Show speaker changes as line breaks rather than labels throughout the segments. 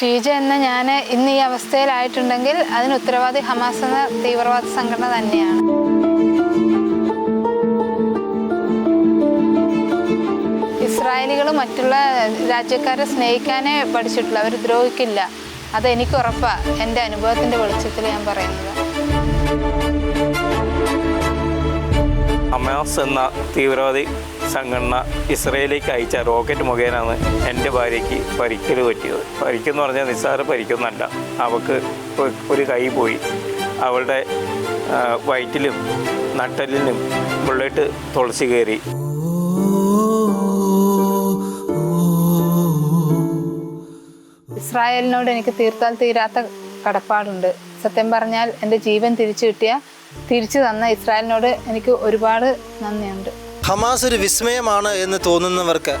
ഷീജ എന്ന ഞാൻ ഇന്ന് ഈ അവസ്ഥയിലായിട്ടുണ്ടെങ്കിൽ അതിന് ഉത്തരവാദി ഹമാസ് എന്ന തീവ്രവാദ സംഘടന തന്നെയാണ്. ഇസ്രായേലികൾ മറ്റുള്ള രാജ്യക്കാരെ സ്നേഹിക്കാനേ പഠിച്ചിട്ടുള്ളൂ. അവർ ദ്രോഹിക്കില്ല. അതെനിക്ക് ഉറപ്പാണ് എന്റെ അനുഭവത്തിന്റെ വെളിച്ചത്തിൽ ഞാൻ പറയുന്നത്.
ഹമാസ് എന്ന തീവ്രവാദി സംഘടന ഇസ്രയേലിലേക്ക് അയച്ച റോക്കറ്റ് മുഖേനാണ് എന്റെ ഭാര്യയ്ക്ക് പരിക്കൽ പറ്റിയത്. പരിക്കെന്ന് പറഞ്ഞാൽ നിസ്സാര പരിക്കൊന്നല്ല. അവൾക്ക് ഒരു കൈ പോയി. അവളുടെ വയറ്റിലും നട്ടലിനും ബുള്ളറ്റ് തുളസി കയറി.
ഇസ്രായേലിനോട് എനിക്ക് തീർത്താൽ തീരാത്ത കടപ്പാടുണ്ട്. സത്യം പറഞ്ഞാൽ എന്റെ ജീവൻ തിരിച്ചു കിട്ടിയ തിരിച്ചു തന്ന ഇസ്രായേലിനോട് എനിക്ക് ഒരുപാട് നന്ദിയുണ്ട്.
ഹമാസ് ഒരു വിസ്മയമാണ് എന്ന് തോന്നുന്നവർക്ക്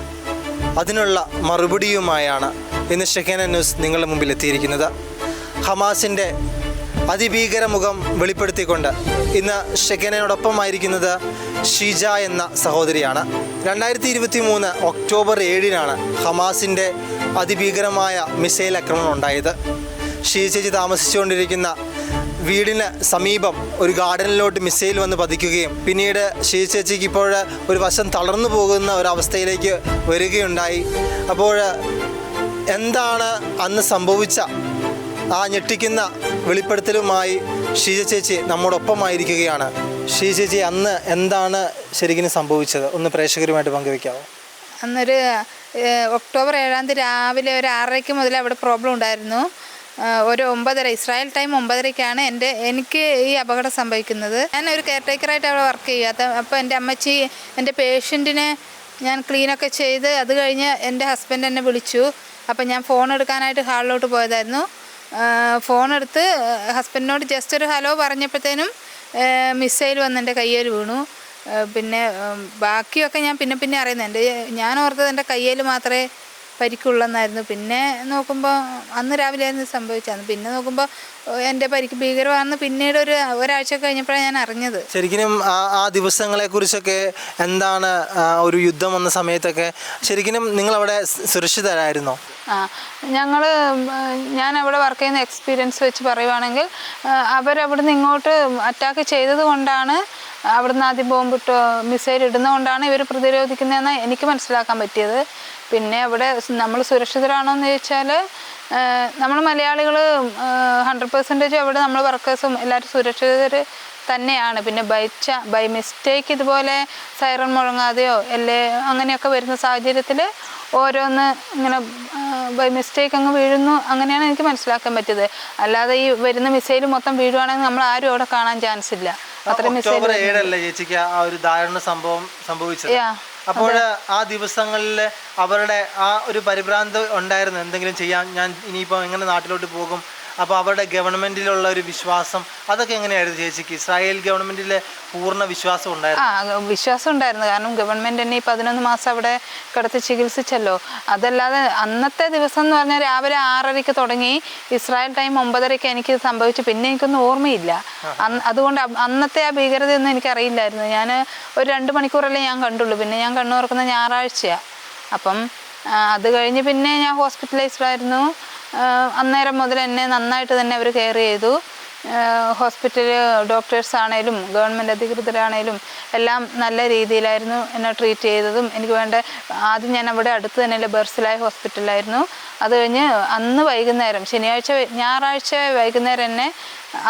അതിനുള്ള മറുപടിയുമായാണ് ഇന്ന് ഷെഖേന ന്യൂസ് നിങ്ങളുടെ മുമ്പിൽ എത്തിയിരിക്കുന്നത്. ഹമാസിന്റെ അതിഭീകര മുഖം വെളിപ്പെടുത്തിക്കൊണ്ട് ഇന്ന് ഷെഖേനയോടൊപ്പമായിരിക്കുന്നത് ഷീജ എന്ന സഹോദരിയാണ്. രണ്ടായിരത്തി ഇരുപത്തി മൂന്ന് ഒക്ടോബർ ഏഴിനാണ് ഹമാസിന്റെ അതിഭീകരമായ മിസൈൽ ആക്രമണം ഉണ്ടായത്. ഷീജി താമസിച്ചുകൊണ്ടിരിക്കുന്ന വീടിന് സമീപം ഒരു ഗാർഡനിലോട്ട് മിസൈൽ വന്ന് പതിക്കുകയും പിന്നീട് ശ്രീ ചേച്ചിക്ക് ഇപ്പോൾ ഒരു വശം തളർന്നു പോകുന്ന ഒരവസ്ഥയിലേക്ക് വരികയുണ്ടായി. അപ്പോൾ എന്താണ് അന്ന് സംഭവിച്ച ആ ഞെട്ടിക്കുന്ന വെളിപ്പെടുത്തലുമായി ഷീജ ചേച്ചി നമ്മോടൊപ്പമായിരിക്കുകയാണ്. ഷീജ ചേച്ചി അന്ന് എന്താണ് ശരിക്കും സംഭവിച്ചത്? ഒന്ന് പ്രേക്ഷകരുമായിട്ട് പങ്കുവെക്കാമോ
അന്നൊരു ഒക്ടോബർ ഏഴാം തീയതി രാവിലെ ഒരു ആറരയ്ക്ക് മുതൽ അവിടെ പ്രോബ്ലം ഉണ്ടായിരുന്നു. ഒരു ഒമ്പതര ഇസ്രായേൽ ടൈം ഒമ്പതരയ്ക്കാണ് എന്റെ എനിക്ക് ഈ അപകടം സംഭവിക്കുന്നത്. ഞാൻ ഒരു കെയർ ടേക്കറായിട്ട് അവിടെ വർക്ക് ചെയ്യാത്ത അപ്പോൾ എന്റെ അമ്മച്ചി എന്റെ പേഷ്യന്റിനെ ഞാൻ ക്ലീനൊക്കെ ചെയ്ത് അത് കഴിഞ്ഞ് എന്റെ ഹസ്ബൻഡ് എന്നെ വിളിച്ചു. അപ്പം ഞാൻ ഫോൺ എടുക്കാനായിട്ട് ഹാളിലോട്ട് പോയതായിരുന്നു. ഫോൺ എടുത്ത് ഹസ്ബൻഡിനോട് ജസ്റ്റ് ഒരു ഹലോ പറഞ്ഞപ്പോഴത്തേനും മിസൈൽ വന്ന് എന്റെ കയ്യിൽ വീണു. പിന്നെ ബാക്കിയൊക്കെ ഞാൻ പിന്നെ പിന്നെ അറിയുന്നത് എന്റെ ഞാൻ ഓർത്തത് എന്റെ കയ്യിൽ മാത്രമേ പരിക്കുള്ളെന്നായിരുന്നു. പിന്നെ നോക്കുമ്പോൾ അന്ന് രാവിലെ ആയിരുന്നു സംഭവിച്ചത്. പിന്നെ നോക്കുമ്പോൾ എന്റെ പരിക്ക് ഭീകരമാണെന്ന് പിന്നീട് ഒരു ഒരാഴ്ച കഴിഞ്ഞപ്പോഴാണ് ഞാൻ അറിഞ്ഞത്.
ശരിക്കും ആ ദിവസങ്ങളെ കുറിച്ചൊക്കെ എന്താണ് ഒരു യുദ്ധം വന്ന സമയത്തൊക്കെ ശരിക്കും നിങ്ങൾ അവിടെ സുരക്ഷിതരായിരുന്നോ?
ആ ഞങ്ങൾ ഞാൻ അവിടെ വർക്ക് ചെയ്യുന്ന എക്സ്പീരിയൻസ് വെച്ച് പറയുവാണെങ്കിൽ അവരവിടുന്ന് ഇങ്ങോട്ട് അറ്റാക്ക് ചെയ്തത് കൊണ്ടാണ് അവിടുന്ന് ആദ്യം ബോംബിട്ട് മിസൈൽ ഇടുന്നതുകൊണ്ടാണ് ഇവർ പ്രതിരോധിക്കുന്നതെന്ന് എനിക്ക് മനസ്സിലാക്കാൻ പറ്റിയത്. പിന്നെ അവിടെ നമ്മൾ സുരക്ഷിതരാണോ എന്ന് ചോദിച്ചാൽ നമ്മൾ മലയാളികൾ ഹൺഡ്രഡ് പെർസെന്റേജ് അവിടെ നമ്മൾ വർക്കേഴ്സും എല്ലാവരും സുരക്ഷിതർ തന്നെയാണ്. പിന്നെ ബൈ ച ബൈ മിസ്റ്റേക്ക് ഇതുപോലെ സൈറൺ മുഴങ്ങാതെയോ അല്ലേ അങ്ങനെയൊക്കെ വരുന്ന സാഹചര്യത്തിൽ ഓരോന്ന് ഇങ്ങനെ ബൈ മിസ്റ്റേക്ക് അങ്ങ് വീഴുന്നു അങ്ങനെയാണ് എനിക്ക് മനസ്സിലാക്കാൻ പറ്റിയത്. അല്ലാതെ ഈ വരുന്ന മിസൈൽ മൊത്തം വീഴുവാണെങ്കിൽ നമ്മൾ ആരും അവിടെ കാണാൻ ചാൻസ് ഇല്ല. അത്രയും മിസൈൽ
ഏഴല്ലേ ചേച്ചിക്ക് ആ ഒരു ദാരുണ സംഭവം സംഭവിച്ചത്? അപ്പോൾ ആ ദിവസങ്ങളിൽ അവരുടെ ആ ഒരു പരിഭ്രാന്തി ഉണ്ടായിരുന്നു. എന്തെങ്കിലും ചെയ്യാൻ ഞാൻ ഇനിയിപ്പോൾ എങ്ങനെ നാട്ടിലോട്ട് പോകും? അപ്പോൾ അവരുടെ ഒരു വിശ്വാസം അതൊക്കെ എങ്ങനെയായിരുന്നു ചേച്ചിക്ക് ഇസ്രായേൽ ഗവൺമെന്റിലെ പൂർണ വിശ്വാസം ഉണ്ടായിരുന്നു.
ആ വിശ്വാസം ഉണ്ടായിരുന്നു. കാരണം ഗവൺമെന്റ് തന്നെ ഈ പതിനൊന്ന് മാസം അവിടെ കിടത്തി ചികിത്സിച്ചല്ലോ. അതല്ലാതെ അന്നത്തെ ദിവസം എന്ന് പറഞ്ഞാൽ രാവിലെ ആറരയ്ക്ക് തുടങ്ങി. ഇസ്രായേൽ ടൈം ഒമ്പതരയ്ക്ക് എനിക്ക് സംഭവിച്ചു. പിന്നെ എനിക്കൊന്നും ഓർമ്മയില്ല. അതുകൊണ്ട് അന്നത്തെ ആ ഭീകരതയൊന്നും എനിക്കറിയില്ലായിരുന്നു ഞാൻ ഒരു രണ്ട് മണിക്കൂറല്ലേ ഞാൻ കണ്ടുള്ളൂ. പിന്നെ ഞാൻ കണ്ണു തുറക്കുന്ന ഞായറാഴ്ചയാണ് അപ്പം അത് കഴിഞ്ഞ് പിന്നെ ഞാൻ ഹോസ്പിറ്റലൈസ്ഡ് ആയിരുന്നു. അന്നേരം മുതൽ എന്നെ നന്നായിട്ട് തന്നെ അവർ കെയർ ചെയ്തു. ഹോസ്പിറ്റൽ ഡോക്ടേഴ്സ് ആണേലും ഗവൺമെന്റ് അധികൃതരാണേലും എല്ലാം നല്ല രീതിയിലായിരുന്നു എന്നെ ട്രീറ്റ് ചെയ്തതും. എനിക്ക് വേണ്ട ആദ്യം ഞാൻ അവിടെ അടുത്ത് തന്നെയുള്ള ബെർസിലായ ഹോസ്പിറ്റലായിരുന്നു അത് കഴിഞ്ഞ് അന്ന് വൈകുന്നേരം ശനിയാഴ്ച ഞായറാഴ്ച വൈകുന്നേരം എന്നെ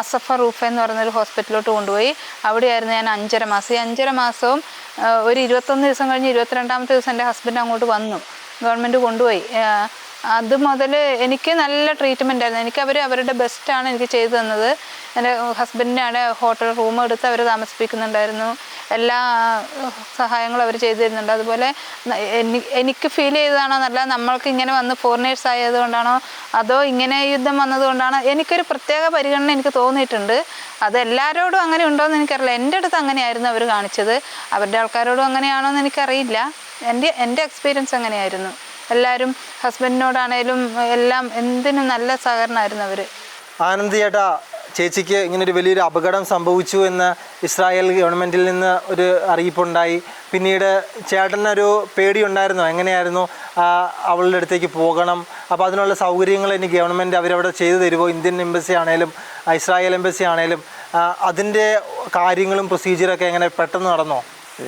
അസഫ റൂഫ എന്ന് പറയുന്നൊരു ഹോസ്പിറ്റലിലോട്ട് കൊണ്ടുപോയി. അവിടെയായിരുന്നു ഞാൻ അഞ്ചര മാസം. ഈ അഞ്ചര മാസവും ഒരു ഇരുപത്തൊന്ന് ദിവസം കഴിഞ്ഞ് ഇരുപത്തിരണ്ടാമത്തെ ദിവസം എന്റെ ഹസ്ബൻഡ് അങ്ങോട്ട് വന്നു. ഗവൺമെന്റ് കൊണ്ടുപോയി. അത് മുതൽ എനിക്ക് നല്ല ട്രീറ്റ്മെന്റ് ആയിരുന്നു. എനിക്ക് അവർ അവരുടെ ബെസ്റ്റാണ് എനിക്ക് ചെയ്തു തന്നത്. എന്റെ ഹസ്ബൻഡിനാണ് ഹോട്ടൽ റൂം എടുത്ത് അവർ താമസിപ്പിക്കുന്നുണ്ടായിരുന്നു. എല്ലാ സഹായങ്ങളും അവർ ചെയ്തു തരുന്നുണ്ട്. അതുപോലെ എനിക്ക് ഫീൽ ചെയ്തതാണോ നല്ല നമ്മൾക്ക് ഇങ്ങനെ വന്ന് ഫോറിനേഴ്സ് ആയതുകൊണ്ടാണോ? അതോ ഇങ്ങനെ യുദ്ധം വന്നതുകൊണ്ടാണോ? എനിക്കൊരു പ്രത്യേക പരിഗണന എനിക്ക് തോന്നിയിട്ടുണ്ട്. അത് എല്ലാവരോടും അങ്ങനെ ഉണ്ടോ എന്ന് എനിക്കറിയില്ല. എന്റെ അടുത്ത് അങ്ങനെയായിരുന്നു അവർ കാണിച്ചത്. അവരുടെ ആൾക്കാരോടും അങ്ങനെയാണോ എന്ന് എനിക്കറിയില്ല. എന്റെ എന്റെ എക്സ്പീരിയൻസ് അങ്ങനെയായിരുന്നു. എല്ലാവരും ഹസ്ബൻഡിനോടാണേലും എല്ലാം എന്തിനും നല്ല സഹകരണമായിരുന്നു അവർ
ആനന്ദ് ചേട്ടാ ചേച്ചിക്ക് ഇങ്ങനെ ഒരു വലിയൊരു അപകടം സംഭവിച്ചു എന്ന് ഇസ്രായേൽ ഗവൺമെന്റിൽ നിന്ന് ഒരു അറിയിപ്പുണ്ടായി. പിന്നീട് ചേട്ടനൊരു പേടിയുണ്ടായിരുന്നു എങ്ങനെയായിരുന്നു? അവളുടെ അടുത്തേക്ക് പോകണം. അപ്പോൾ അതിനുള്ള സൗകര്യങ്ങൾ ഇനി ഗവൺമെന്റ് അവരവിടെ ചെയ്തു തരുമോ? ഇന്ത്യൻ എംബസി ആണേലും ഇസ്രായേൽ എംബസി ആണേലും അതിന്റെ കാര്യങ്ങളും പ്രൊസീജിയറൊക്കെ എങ്ങനെ പെട്ടെന്ന് നടന്നോ?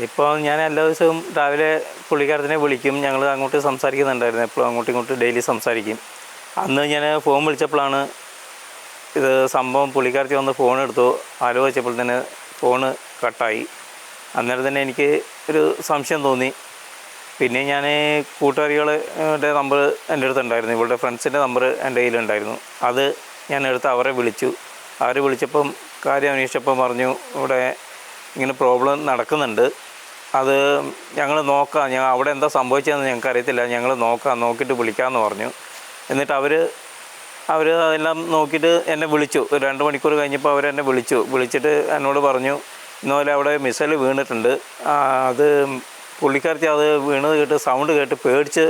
ഇപ്പോൾ ഞാൻ എല്ലാ ദിവസവും രാവിലെ പുള്ളിക്കാരത്തിനെ വിളിക്കും. ഞങ്ങൾ അങ്ങോട്ട് സംസാരിക്കുന്നുണ്ടായിരുന്നു. എപ്പോഴും അങ്ങോട്ടും ഇങ്ങോട്ടും ഡെയിലി സംസാരിക്കും. അന്ന് ഞാൻ ഫോൺ വിളിച്ചപ്പോഴാണ് ഇത് സംഭവം പുള്ളിക്കാരത്തി വന്ന് ഫോൺ എടുത്തു. ആലോചിച്ചപ്പോൾ തന്നെ ഫോണ് കട്ടായി. അന്നേരം തന്നെ എനിക്ക് ഒരു സംശയം തോന്നി. പിന്നെ ഞാൻ കൂട്ടുകാരികളുടെ നമ്പർ എന്റെ അടുത്തുണ്ടായിരുന്നു. ഇവളുടെ ഫ്രണ്ട്സിന്റെ നമ്പർ എന്റെ കയ്യിലുണ്ടായിരുന്നു. അത് ഞാൻ എടുത്ത് അവരെ വിളിച്ചു. അവർ വിളിച്ചപ്പം കാര്യം അന്വേഷിച്ചപ്പം പറഞ്ഞു ഇവിടെ ഇങ്ങനെ പ്രോബ്ലം നടക്കുന്നുണ്ട്. അത് ഞങ്ങൾ നോക്കാം. ഞാൻ അവിടെ എന്താ സംഭവിച്ചതെന്ന് ഞങ്ങൾക്ക് അറിയത്തില്ല ഞങ്ങൾ നോക്കാം നോക്കിയിട്ട് വിളിക്കാമെന്ന് പറഞ്ഞു. എന്നിട്ട് അവർ അവർ അതെല്ലാം നോക്കിയിട്ട് എന്നെ വിളിച്ചു. ഒരു രണ്ട് മണിക്കൂർ കഴിഞ്ഞപ്പോൾ അവരെന്നെ വിളിച്ചു. വിളിച്ചിട്ട് എന്നോട് പറഞ്ഞു ഇന്നുപോലെ അവിടെ മിസൈൽ വീണിട്ടുണ്ട്. അത് പുള്ളിക്കാരത്തി അത് വീണത് കേട്ട് സൗണ്ട് കേട്ട് പേടിച്ച്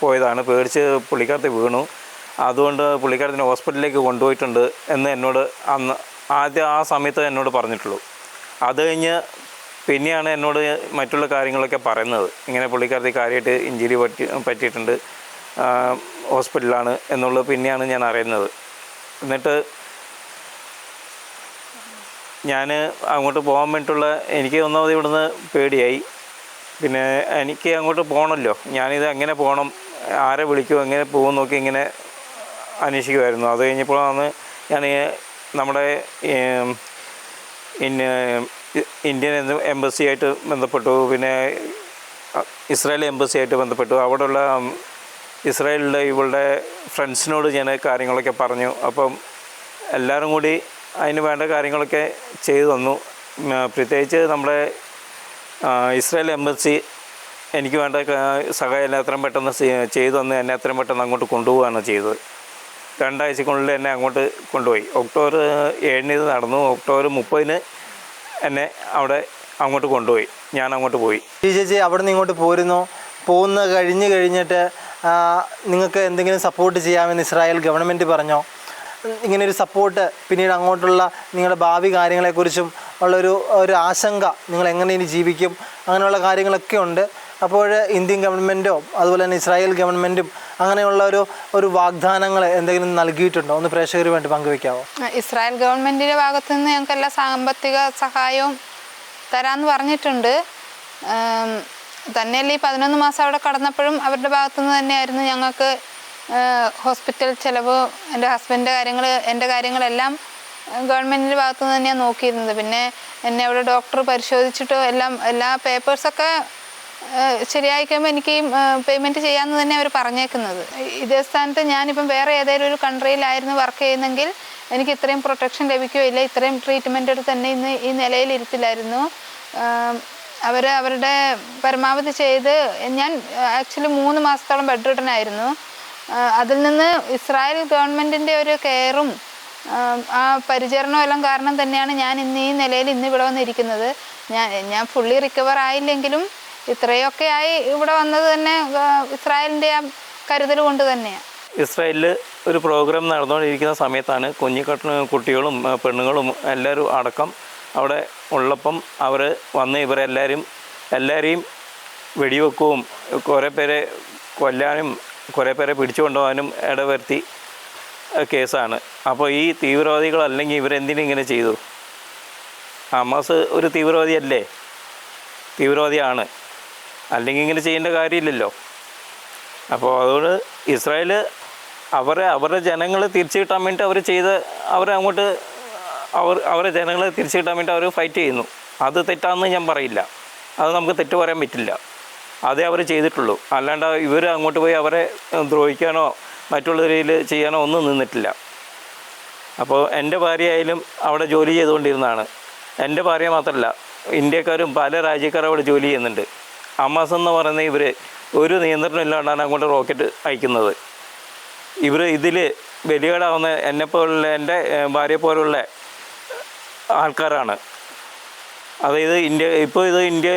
പോയതാണ്. പേടിച്ച് പുള്ളിക്കാരത്തി വീണു. അതുകൊണ്ട് പുള്ളിക്കാരത്തിനെ ഹോസ്പിറ്റലിലേക്ക് കൊണ്ടുപോയിട്ടുണ്ട് എന്ന് എന്നോട് അന്ന് ആദ്യം ആ സമയത്ത് എന്നോട് പറഞ്ഞിട്ടുള്ളൂ. അത് കഴിഞ്ഞ് പിന്നെയാണ് എന്നോട് മറ്റുള്ള കാര്യങ്ങളൊക്കെ പറയുന്നത്. ഇങ്ങനെ പുള്ളിക്കാരത്തി കാര്യമായിട്ട് ഇഞ്ചുറി പറ്റി പറ്റിയിട്ടുണ്ട്. ഹോസ്പിറ്റലാണ് എന്നുള്ളത് പിന്നെയാണ് ഞാൻ അറിയുന്നത്. എന്നിട്ട് ഞാൻ അങ്ങോട്ട് പോകാൻ വേണ്ടിയിട്ടുള്ള എനിക്ക് ഒന്നാമത് ഇവിടുന്ന് പേടിയായി. പിന്നെ എനിക്ക് അങ്ങോട്ട് പോകണമല്ലോ ഞാനിത് എങ്ങനെ പോകണം ആരെ വിളിക്കും എങ്ങനെ പോകും നോക്കി ഇങ്ങനെ അന്വേഷിക്കുമായിരുന്നു അത് കഴിഞ്ഞപ്പോഴാണ് ഞാൻ നമ്മുടെ ഏം, ഇന്ത്യൻ എംബസി ആയിട്ട് ബന്ധപ്പെട്ടു. പിന്നെ ഇസ്രായേൽ എംബസി ആയിട്ട് ബന്ധപ്പെട്ടു അവിടെയുള്ള ഇസ്രായേലിലെ ഇവളുടെ ഫ്രണ്ട്സിനോട് ഞാൻ കാര്യങ്ങളൊക്കെ പറഞ്ഞു. അപ്പം എല്ലാവരും കൂടി അതിന് വേണ്ട കാര്യങ്ങളൊക്കെ ചെയ്തു തന്നു. പ്രത്യേകിച്ച് നമ്മുടെ ഇസ്രായേൽ എംബസി എനിക്ക് വേണ്ട സഹായം എത്രയും പെട്ടെന്ന് ചെയ്- ചെയ്തു തന്ന് എന്നെ എത്രയും പെട്ടെന്ന് അങ്ങോട്ട് കൊണ്ടുപോവുകയാണ് ചെയ്തത്. രണ്ടാഴ്ചക്കുള്ളിൽ എന്നെ അങ്ങോട്ട് കൊണ്ടുപോയി. ഒക്ടോബർ ഏഴിന് ഇത് നടന്നു. ഒക്ടോബർ മുപ്പതിന് എന്നെ അവിടെ അങ്ങോട്ട് കൊണ്ടുപോയി. ഞാൻ അങ്ങോട്ട് പോയി.
ചേച്ചി അവിടെ നിന്ന് ഇങ്ങോട്ട് പോരുന്നു. പോകുന്ന കഴിഞ്ഞ് കഴിഞ്ഞിട്ട് നിങ്ങൾക്ക് എന്തെങ്കിലും സപ്പോർട്ട് ചെയ്യാമെന്ന് ഇസ്രായേൽ ഗവൺമെന്റ് പറഞ്ഞോ? ഇങ്ങനെ ഒരു സപ്പോർട്ട് പിന്നീട് അങ്ങോട്ടുള്ള നിങ്ങളുടെ ഭാവി കാര്യങ്ങളെക്കുറിച്ചും ഉള്ളൊരു ഒരു ആശങ്ക നിങ്ങൾ എങ്ങനെ ഇനി ജീവിക്കും? അങ്ങനെയുള്ള കാര്യങ്ങളൊക്കെ ഉണ്ട്. അപ്പോൾ ഇന്ത്യൻ ഗവൺമെന്റോ അതുപോലെ തന്നെ ഇസ്രായേൽ ഗവൺമെന്റും അങ്ങനെയുള്ള ഒരു ഒരു വാഗ്ദാനങ്ങൾ എന്തെങ്കിലും നൽകിയിട്ടുണ്ടോ? ഒന്ന് പ്രേക്ഷകർ വേണ്ടി പങ്കുവെക്കാവോ?
ഇസ്രായേൽ ഗവൺമെന്റിന്റെ ഭാഗത്ത് നിന്ന് ഞങ്ങൾക്ക് എല്ലാ സാമ്പത്തിക സഹായവും തരാമെന്ന് പറഞ്ഞിട്ടുണ്ട്. തന്നെയല്ല ഈ പതിനൊന്ന് മാസം അവിടെ കടന്നപ്പോഴും അവരുടെ ഭാഗത്തു നിന്ന് തന്നെയായിരുന്നു ഞങ്ങൾക്ക് ഹോസ്പിറ്റൽ ചിലവ് എന്റെ ഹസ്ബൻഡിന്റെ കാര്യങ്ങൾ എന്റെ കാര്യങ്ങളെല്ലാം ഗവൺമെന്റിന്റെ ഭാഗത്തു നിന്ന് തന്നെയാണ് നോക്കിയിരുന്നത്. പിന്നെ എന്നെ അവിടെ ഡോക്ടർ പരിശോധിച്ചിട്ടോ എല്ലാം എല്ലാ പേപ്പേഴ്സൊക്കെ ശരിയായി കഴിയുമ്പോൾ എനിക്ക് പേയ്മെന്റ് ചെയ്യാമെന്ന് തന്നെ അവർ പറഞ്ഞേക്കുന്നത്. ഇതേ സ്ഥാനത്ത് ഞാനിപ്പം വേറെ ഏതെങ്കിലും ഒരു കൺട്രിയിലായിരുന്നു വർക്ക് ചെയ്യുന്നെങ്കിൽ എനിക്ക് ഇത്രയും പ്രൊട്ടക്ഷൻ ലഭിക്കുകയില്ല ഇത്രയും ട്രീറ്റ്മെന്റോട് തന്നെ ഇന്ന് ഈ നിലയിൽ ഇരുത്തില്ലായിരുന്നു അവർ അവരുടെ പരമാവധി ചെയ്ത് ഞാൻ ആക്ച്വലി മൂന്ന് മാസത്തോളം ബെഡ് റിട്ടനായിരുന്നു അതിൽ നിന്ന് ഇസ്രായേൽ ഗവൺമെന്റിന്റെ ഒരു കെയറും ആ പരിചരണവും എല്ലാം കാരണം തന്നെയാണ് ഞാൻ ഇന്ന് ഈ നിലയിൽ ഇന്ന് ഇവിടെ വന്നിരിക്കുന്നത്. ഞാൻ ഞാൻ ഫുള്ളി റിക്കവർ ആയില്ലെങ്കിലും ഇത്രയൊക്കെ ആയി ഇവിടെ വന്നത് തന്നെ ഇസ്രായേലിന്റെ ആ കരുതൽ കൊണ്ട് തന്നെയാണ്
ഇസ്രായേലിൽ ഒരു പ്രോഗ്രാം നടന്നുകൊണ്ടിരിക്കുന്ന സമയത്താണ് കുഞ്ഞിക്കട്ട കുട്ടികളും പെണ്ണുങ്ങളും എല്ലാവരും അടക്കം അവിടെ ഉള്ളപ്പം അവർ വന്ന് ഇവരെല്ലാവരും എല്ലാവരെയും വെടിവെക്കുകയും കുറേ പേരെ കൊല്ലാനും കുറേ പേരെ പിടിച്ചു കൊണ്ടുപോകാനും ഇടവരുത്തി കേസാണ്. അപ്പോൾ ഈ തീവ്രവാദികൾ അല്ലെങ്കിൽ ഇവരെന്തിനും ഇങ്ങനെ ചെയ്തു? ഹമാസ് ഒരു തീവ്രവാദിയല്ലേ? തീവ്രവാദിയാണ്. അല്ലെങ്കിൽ ഇങ്ങനെ ചെയ്യേണ്ട കാര്യമില്ലല്ലോ. അപ്പോൾ അതുകൊണ്ട് ഇസ്രായേൽ അവരെ അവരുടെ ജനങ്ങളെ തിരിച്ചു കിട്ടാൻ വേണ്ടി അവർ ചെയ്ത് അവരെ അങ്ങോട്ട് അവർ അവരെ ജനങ്ങളെ തിരിച്ചു കിട്ടാൻ വേണ്ടി അവർ ഫൈറ്റ് ചെയ്യുന്നു. അത് തെറ്റാണെന്ന് ഞാൻ പറയില്ല. അത് നമുക്ക് തെറ്റ് പറയാൻ പറ്റില്ല. അതേ അവർ ചെയ്തിട്ടുള്ളൂ. അല്ലാണ്ട് ഇവർ അങ്ങോട്ട് പോയി അവരെ ദ്രോഹിക്കാനോ മറ്റുള്ള രീതിയിൽ ചെയ്യാനോ ഒന്നും നിന്നിട്ടില്ല. അപ്പോൾ എന്റെ ഭാര്യയായാലും അവിടെ ജോലി ചെയ്തുകൊണ്ടിരുന്നതാണ്. എന്റെ ഭാര്യ മാത്രമല്ല ഇന്ത്യക്കാരും പല രാജ്യക്കാരും അവിടെ ജോലി ചെയ്യുന്നുണ്ട്. അമാസ് എന്ന് പറയുന്ന ഇവർ ഒരു നിയന്ത്രണം ഇല്ലാണ്ടാണ് അങ്ങോട്ട് റോക്കറ്റ് അയക്കുന്നത്. ഇവർ ഇതിൽ ബലികേടാവുന്ന എന്നെപ്പോലുള്ള എന്റെ ഭാര്യ പോലുള്ള ആൾക്കാരാണ്. അതായത് ഇന്ത്യ ഇപ്പോൾ ഇത് ഇന്ത്യ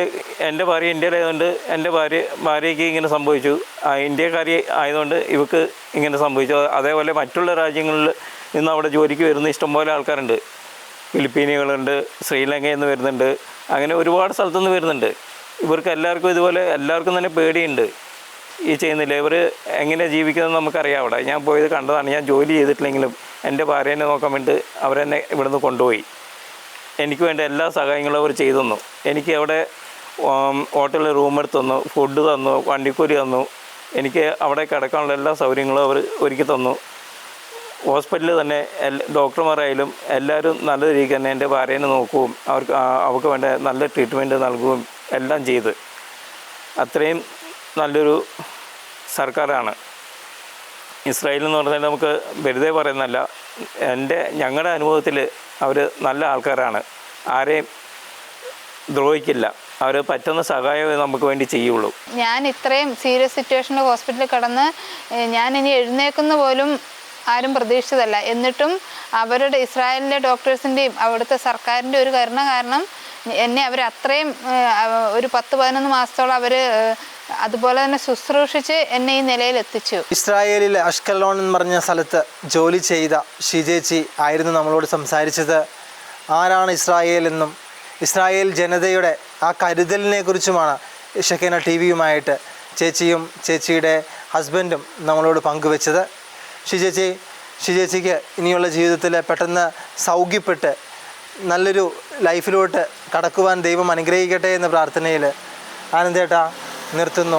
എന്റെ ഭാര്യ ഇന്ത്യയിലായതുകൊണ്ട് എന്റെ ഭാര്യ ഭാര്യയ്ക്ക് ഇങ്ങനെ സംഭവിച്ചു. ഇന്ത്യക്കാരി ആയതുകൊണ്ട് ഇവക്ക് ഇങ്ങനെ സംഭവിച്ചു. അതേപോലെ മറ്റുള്ള രാജ്യങ്ങളിൽ നിന്ന് അവിടെ ജോലിക്ക് വരുന്ന ഇഷ്ടംപോലെ ആൾക്കാരുണ്ട്. ഫിലിപ്പീനുകളുണ്ട് ശ്രീലങ്കയിൽ നിന്ന് വരുന്നുണ്ട്. അങ്ങനെ ഒരുപാട് സ്ഥലത്തു നിന്ന് വരുന്നുണ്ട്. ഇവർക്ക് എല്ലാവർക്കും ഇതുപോലെ എല്ലാവർക്കും തന്നെ പേടിയുണ്ട് ഈ ചെയ്യുന്നില്ല. ഇവർ എങ്ങനെ ജീവിക്കുന്നത് നമുക്കറിയാം അവിടെ. ഞാൻ പോയത് കണ്ടതാണ്. ഞാൻ ജോലി ചെയ്തിട്ടില്ലെങ്കിലും എന്റെ ഭാര്യേനെ നോക്കാൻ വേണ്ടി അവരെന്നെ ഇവിടുന്ന് കൊണ്ടുപോയി. എനിക്ക് വേണ്ട എല്ലാ സഹായങ്ങളും അവർ ചെയ്തു തന്നു. എനിക്ക് അവിടെ ഹോട്ടലിൽ റൂം എടുത്ത് തന്നു ഫുഡ് തന്നു വണ്ടിക്കൂലി തന്നു. എനിക്ക് അവിടെ കിടക്കാനുള്ള എല്ലാ സൗകര്യങ്ങളും അവർ ഒരുക്കി തന്നു. ഹോസ്പിറ്റലിൽ തന്നെ ഡോക്ടർമാരായാലും എല്ലാവരും നല്ല രീതിക്ക് തന്നെ എന്റെ ഭാര്യനെ നോക്കുകയും അവർക്ക് അവർക്ക് വേണ്ട നല്ല ട്രീറ്റ്മെന്റ് നൽകുകയും എല്ലാം ചെയ്ത് അത്രയും നല്ലൊരു സർക്കാരാണ്. ഇസ്രായേൽ എന്ന് പറഞ്ഞാൽ നമുക്ക് വെറുതെ പറയുന്നല്ല എന്റെ ഞങ്ങളുടെ അനുഭവത്തിൽ അവർ നല്ല ആൾക്കാരാണ്. ആരെയും ദ്രോഹിക്കില്ല. അവർ പറ്റുന്ന സഹായമേ നമുക്ക് വേണ്ടി ചെയ്യുള്ളൂ.
ഞാൻ ഇത്രയും സീരിയസ് സിറ്റുവേഷനിൽ ഹോസ്പിറ്റലിൽ കടന്ന് ഞാൻ ഇനി എഴുന്നേക്കുന്ന പോലും ആരും പ്രതീക്ഷിച്ചതല്ല. എന്നിട്ടും അവരുടെ ഇസ്രായേലിന്റെ ഡോക്ടേഴ്സിന്റെയും അവിടുത്തെ സർക്കാരിന്റെ ഒരു കരുണ കാരണം എന്നെ അവർ അത്രയും ഒരു പത്ത് പതിനൊന്ന് മാസത്തോളം അവർ അതുപോലെ തന്നെ ശുശ്രൂഷിച്ച് എന്നെ ഈ നിലയിൽ എത്തിച്ചു.
ഇസ്രായേലിലെ അഷ്കലോൺ എന്ന് പറഞ്ഞ സ്ഥലത്ത് ജോലി ചെയ്ത ഷിജേച്ചി ആയിരുന്നു നമ്മളോട് സംസാരിച്ചത്. ആരാണ് ഇസ്രായേൽ എന്നും ഇസ്രായേൽ ജനതയുടെ ആ കരുതലിനെ കുറിച്ചുമാണ് ഷെക്കേന ടി വിയുമായിട്ട് ചേച്ചിയും ചേച്ചിയുടെ ഹസ്ബൻഡും നമ്മളോട് പങ്കുവെച്ചത്. ഷിജേച്ചി ഷിജേച്ചിക്ക് ഇനിയുള്ള ജീവിതത്തിൽ പെട്ടെന്ന് സൗഖ്യപ്പെട്ട് നല്ലൊരു ലൈഫിലോട്ട് കടക്കുവാൻ ദൈവം അനുഗ്രഹിക്കട്ടെ എന്ന പ്രാർത്ഥനയിൽ ആനന്ദേട്ടാ നിർത്തുന്നു.